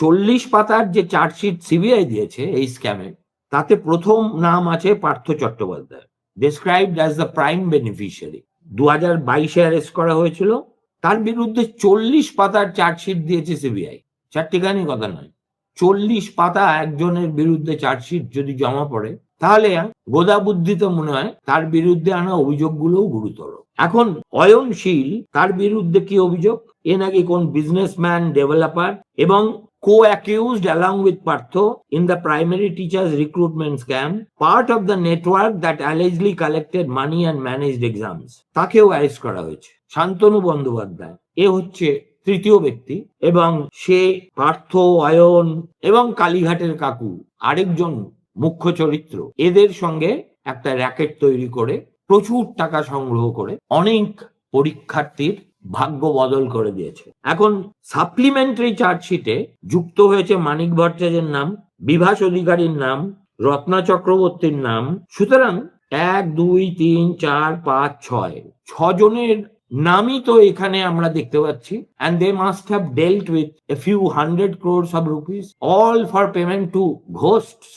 চল্লিশ পাতার যে চার্জশিট সিবিআই দিয়েছে এই স্ক্যামে, তাতে প্রথম নাম আছে Partha Chattopadhyay. Described as the prime beneficiary দু হাজার বাইশে অ্যারেস্ট করা হয়েছিল। তার বিরুদ্ধে চল্লিশ পাতার চার্জশিট দিয়েছে সিবিআই। চারটিখানি কথা নয়। চল্লিশ পাতা একজনের বিরুদ্ধে চার্জশিট যদি জমা পড়ে, তাহলে গোদা বুদ্ধিতে মনে হয়, তার বিরুদ্ধে আনা অভিযোগগুলোও গুরুতর। এখন অয়নশীল, তার বিরুদ্ধে কি অভিযোগ? এ নাকি কোন বিজনেসম্যান ডেভেলপার এবং co-accused along with Partho in the primary teachers recruitment scam, part of the network that allegedly collected money and managed exams. তাকেও অ্যারেস্ট করা হয়েছে শান্তনু বন্দ্যোপাধ্যায় এ হচ্ছে তৃতীয় ব্যক্তি এবং সে পার্থ অয়ন এবং কালীঘাটের কাকু আরেকজন মুখ্য চরিত্র এদের সঙ্গে একটা র্যাকেট তৈরি করে প্রচুর টাকা সংগ্রহ করে অনেক পরীক্ষার্থীর ভাগ্য বদল করে দিয়েছে। এখন সাপ্লিমেন্টারি চার্জশিটে যুক্ত হয়েছে মানিক ভট্টাচার্যের নাম, বিভাস অধিকারীর নাম, রত্না চক্রবর্তীর নাম। সুতরাং এক, দুই, তিন, চার, পাঁচ, ছয়। ছজনের নামই তো এখানে আমরা দেখতে পাচ্ছি। And they must have dealt with a few hundred crores of rupees all for payment to ghosts